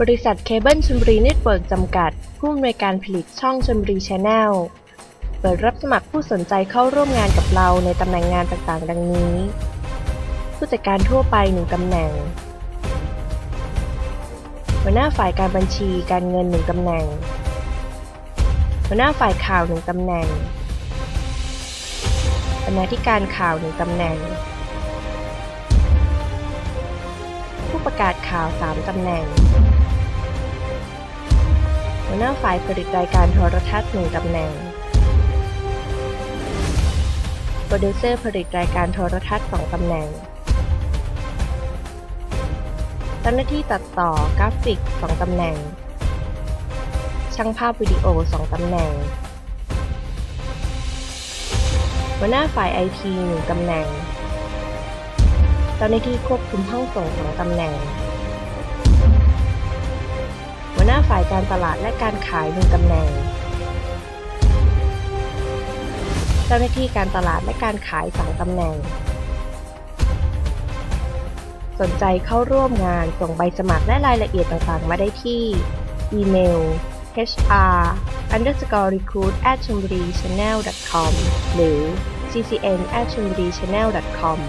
บริษัทเคเบิลชลบุรีเน็ตเวิร์กจำกัด ผู้อำนวยการผลิตช่องชลบุรีชาแนล เปิดรับสมัครผู้สนใจเข้าร่วมงานกับเราในตำแหน่งงานต่างๆ ดังนี้ ผู้จัดการทั่วไป 1ตำแหน่ง หัวหน้าฝ่ายการบัญชีการเงิน 1ตำแหน่ง หัวหน้าฝ่ายข่าว 1ตำแหน่งบรรณาธิการข่าว 1ตำแหน่งผู้ประกาศข่าว 3 ตำแหน่ง หัวหน้าฝ่ายผลิตรายการโทรทัศน์1ตำแหน่ง โปรดิวเซอร์ผลิตรายการโทรทัศน์2ตำแหน่ง เจ้าหน้าที่ตัดต่อกราฟิก2ตำแหน่ง ช่างภาพวิดีโอ2ตำแหน่ง หัวหน้าฝ่ายไอที1ตำแหน่ง เจ้าหน้าที่ควบคุมห้องส่ง2ตำแหน่ง หัวหน้าฝ่ายการตลาดและการขาย1ตำแหน่ง เจ้าหน้าที่การตลาดและการขาย2ตำแหน่ง สนใจเข้าร่วมงานส่งใบสมัครและรายละเอียดต่างๆ มาได้ที่ อีเมล hr underscore recruit at chamburi channel com หรือ ccn at chamburi channel com